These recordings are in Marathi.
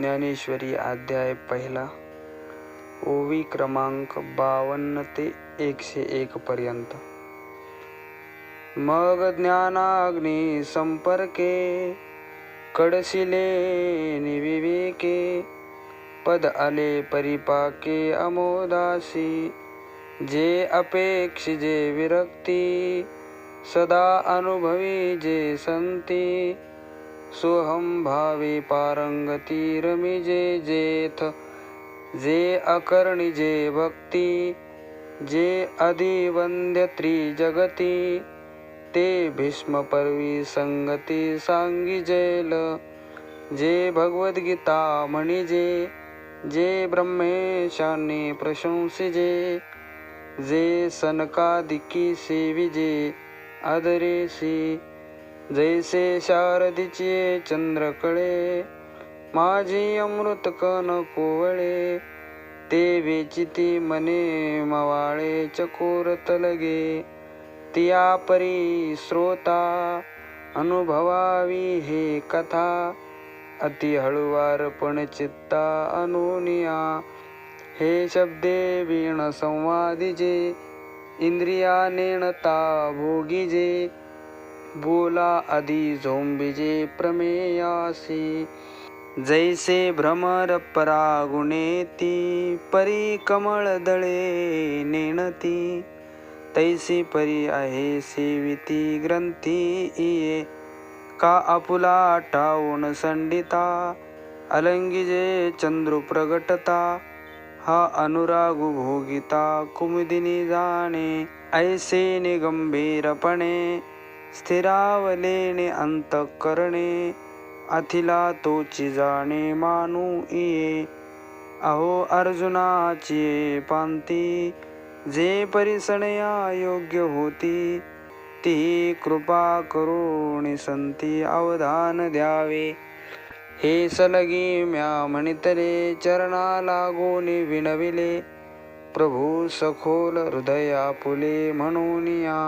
ज्ञानेश्वरी अध्याय पहिला. ओवी क्रमांक बावन्न ते एकशे एक पर्यंत. मग ज्ञानाग्नी संपर्के कडशिले निविवेके पद आले परिपाके अमोदासी. जे अपेक्ष जे विरक्ती सदा अनुभवी जे संती सुहं भावे पारङ्गतिरमिजे जेथ जे अकर्णिजे भक्ति, जे अधिवन्द्यत्रिजगति ते भीष्म पर्वी संगति सांगी जेल। जे भगवद्गीता मणिजे जे ब्रह्मेशाने प्रशंसिजे जे सनकादिकी सेविजे अदरेसी जैसे शारदीचे चंद्रकळे माझी अमृत कन कोवळे ते वेचिती मने मवाळे चकोर तलगे. तिया परी श्रोता अनुभवावी हे कथा अति हळुवार पण चित्ता अनुनिया. हे शब्दे वीण संवादिजे इंद्रिया नेणता भोगिजे बोला आधी झोंबिजे प्रमेयासी. जैसे भ्रमर परागुणेती परी कमळ दळे नेणती. तैसी परी आहे सेविती ग्रंथी इये. का आपुला टावून संडिता अलंगिजे चंद्र प्रगटता. हा अनुराग भोगिता कुमुदिनी जाणे ऐसे निगंभीरपणे. स्थिरावलेने अंतकरणे अथिला तोची जाणे मानू इये। अहो अर्जुनाची पांती जे परिसणया योग्य होती ती कृपा करुणी संती अवधान द्यावे। हे सलगी म्या म्हणितले चरणा लागून विनविले प्रभू सखोल हृदया फुले म्हणून या।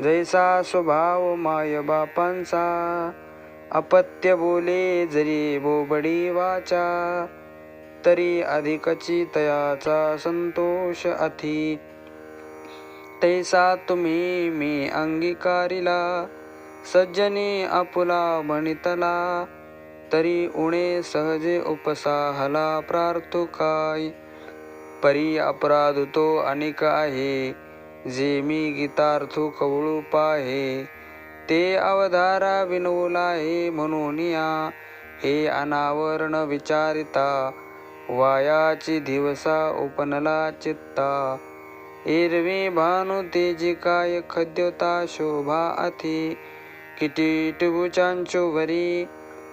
जैसा स्वभाव माय बापांचा अपत्य बोले जरी बोबडी वाचा तरी अधिकची तयाचा संतोष अथी. तैसा तुम्ही मी अंगीकारिला सज्जनी आपुला म्हणितला तरी उणे सहजे उपसाहला प्रार्थुकाय. परी अपराध तो अनेक आहे जे मी गीतार्थू कवळू पाहे ते अवधारा विनवला हे म्हणून या. हे अनावरण विचारिता वायाची दिवसा उपनला चित्ता. एरवी भानु तेजी काय खद्योता शोभा अति किटीटुचांचो वरी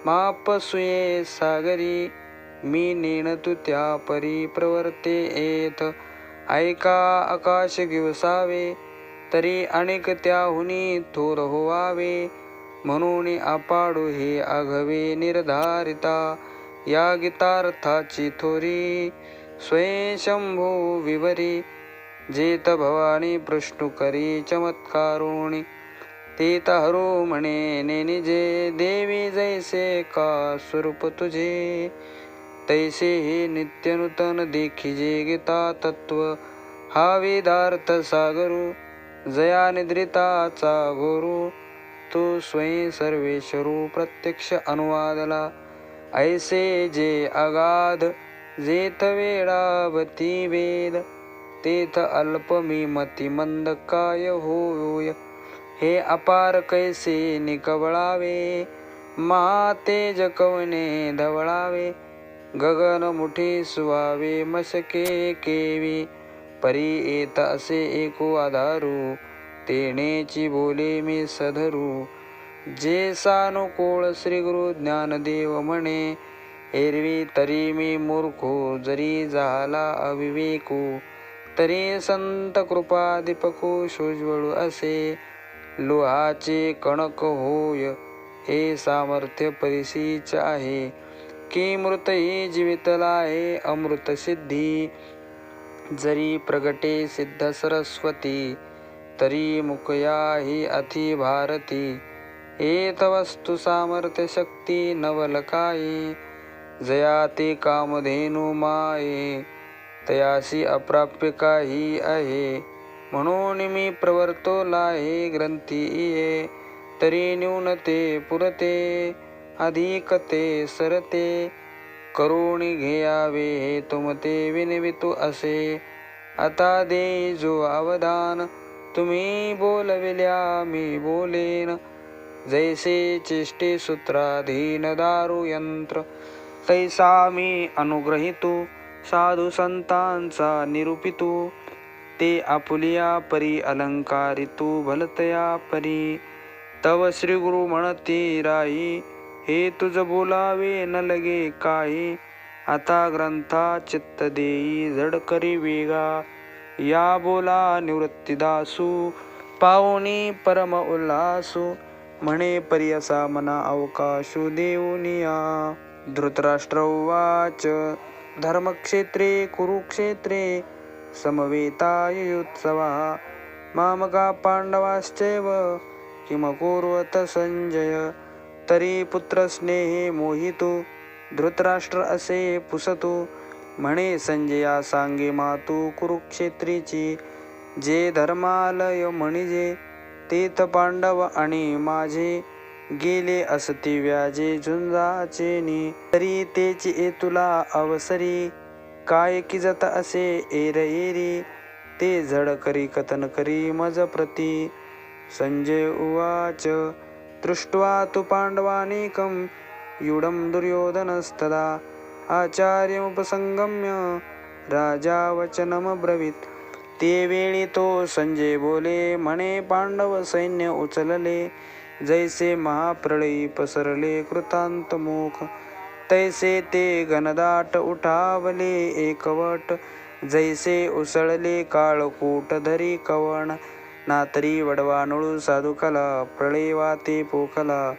मापसुये सागरी मी नेणतु त्या परी प्रवर्ते येत ऐका आकाश गिवसावे तरी अनेक त्याहुनी थोर होवावे. म्हणून आपाडू हे आघवे निर्धारिता या गीतार्थाची थोरी. स्वयंशंभू विवरी जेत भवानी प्रश्न करी चमत्कारुणी. ते हरू म्हणे निजे देवी जैसे का स्वरूप तुझे. तैसे हे नित्य नूतन देखिजे गीता तत्व हा वेदार्थ सागरू जया निद्रिताचा गुरु तो स्वयं सर्वेश्वरू प्रत्यक्ष अनुवादला. ऐसे जे अगाध जेथ वेळावती वेद तेथ अल्प मी मती मंद काय होय? हे अपार कैसे निकवळावे? महातेज कवने धवळावे? गगन मुठी सुवावे मशके केवी परी येत असे एको आधारू तेनेची बोले मी सधरू. जे सानुकूळ श्री गुरु ज्ञानदेव म्हणे एरवी तरी मी मूर्खो जरी झाला अविवेकू. तरी संत कृपा दीपकू शोजवळू असे लोहाचे कणक होय हे सामर्थ्य परिसीच आहे. की मृतही जीवितला आहे अमृत सिद्धी. जरी प्रगटे सिद्ध सरस्वती तरी मुकया ही अति भारती. एत वस्तु सामर्थ्य शक्ती नवलकाये जया ते कामधेनु माये. तयासी अप्राप्य काही आहे. म्हणून मी प्रवर्तो लाहे ग्रंथी ये तरी न्यूनते पुरते. अधिक ते सरते. करुणी घेयावे हे तुमते विनवितू असे. आता दे जो अवधान तुम्ही बोलविल्या मी बोलेन. जैसे चेष्टे सूत्राधीन दारू यंत्र तैसा मी अनुग्रहितो. साधू संतांचा निरूपितो. ते आपुलिया परी अलंकारितो भलतया परी. तव श्रीगुरु म्हणती राई हे तुझ बोलावे न लगे काही. आता ग्रंथा चित्त देई जड करी वेगा. या बोला निवृत्तीदासू पाहुणी परम उल्हासू. म्हणे पर्यसा मना अवकाशु देऊनिया धृतराष्ट्र उवाच. धर्मक्षेत्रे कुरुक्षेत्रे. समवेतायुत्सवा मामका पाण्डवाश्चैव किमकुर्वत संजय. तरी पुत्रस्नेहे मोहितो धृतराष्ट्र असे पुसतो. म्हणे संजया सांगे मातू कुरुक्षेत्रीची जे धर्मालय म्हणजे तेथ पांडव आणि माझे गेले असती व्याजे झुंजाचेनी तरी तेची ए तुला अवसरी काय की असे एर एरी ते झड करी कथन करी मज प्रती. संजय उवाच दृष्ट्वा तु पाण्डवानेकं युडं दुर्योधनस्तदा आचार्यमुपसङ्गम्य राजा वचनमब्रवीत् ते वेळी तो संजय बोले म्हणे पांडव सैन्य उचलले जैसे महाप्रळयी पसरले कृतांतमुख तैसे ते घनदाट उठावले एकवट जैसे उसळले काळकूट धरी कवण नातरी वडवा साधुकला प्रळेवा ते पोखला.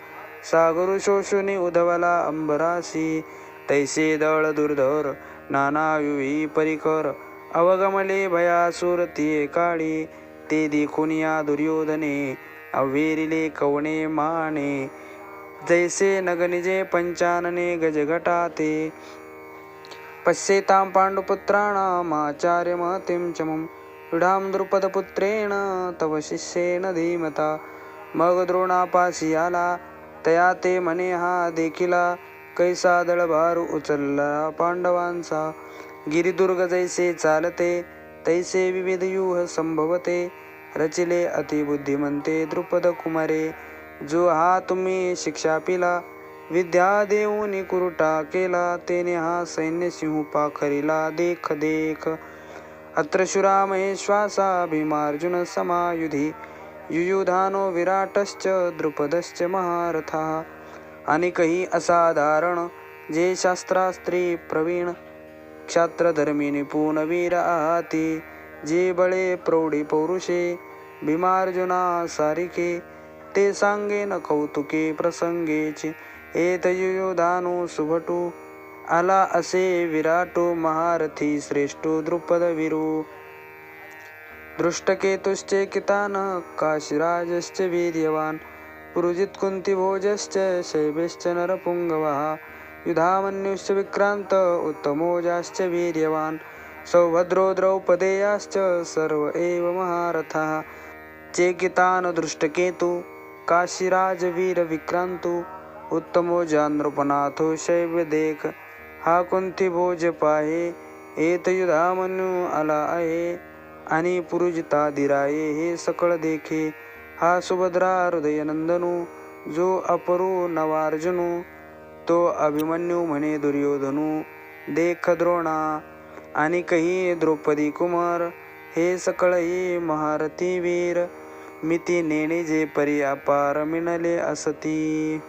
सागरू शोषुनी उधवला अंबरासी तैसे दळ दुर्धर नाना युवी परिकर. अवगमले भयासुर ते काळी ते देखुनिया दुर्योधने अवेरिले कवणे माने. जैसे नगनिजे पंचानने गजघटाते पश्येतां पाण्डुपुत्राणामाचार्यमहतिं च मम दृढां द्रुपदपुत्रेण तव शिष्येन धीमता। मग द्रोणापाशी आला तया ते म्हणे हा देखिला। कैसा दळभारू उचलला पांडवांचा। गिरिदुर्ग जैसे चालते तैसे विविध व्यूह संभवते। रचिले अतिबुद्धिमंते द्रुपद कुमारे जो हा तुम्ही शिक्षा पिला। विद्या देऊनी कुरुटा केला। तेने हा सैन्य सिंह पाखरिला देख देख। अत्र शुरा महेश्वासा युयुधानो विराटश्च द्रुपदश्च महारथा। अनेकही असाधारण जे शास्त्रास्त्री प्रवीण क्षात्रधर्मी निपुण वीर आहाती जे बळे प्रौढी पौरुषे भीमार्जुना सारिके ते सांगेन कौतुके प्रसंगेचे। एत युयुधानो सुभटू। आला असे विराटो महारथी श्रेष्ठो द्रुपद विरू. दृष्टकेतुश्च कितान काशिराजश्च वीर्यवान् पुरुजित्कुन्तिभोजश्च कुन्तिभोजश्च नरपुङ्गवः युधामन्युश्च विक्रान्त उत्तमोजाश्च वीर्यवान् सौभद्रो द्रौपदेयाश्च सर्व एव महारथाः. चेकितान दृष्टकेतु काशीराज वीर विक्रांतू नृपनाथो शैव देख हा कुंती भोज पाहे? युधा युधामन्यू आला आहे. आणि पुरुजता दिराये हे सकळ देखे. हा सुभद्रा हृदयनंदनू जो अपरू नवार्जुनू तो अभिमन्यू म्हणे दुर्योधनू देख द्रोणा. आणि कही द्रौपदी कुमार हे सकळही महारथी वीर मिती नेणे जे परी अपार मिनले असती.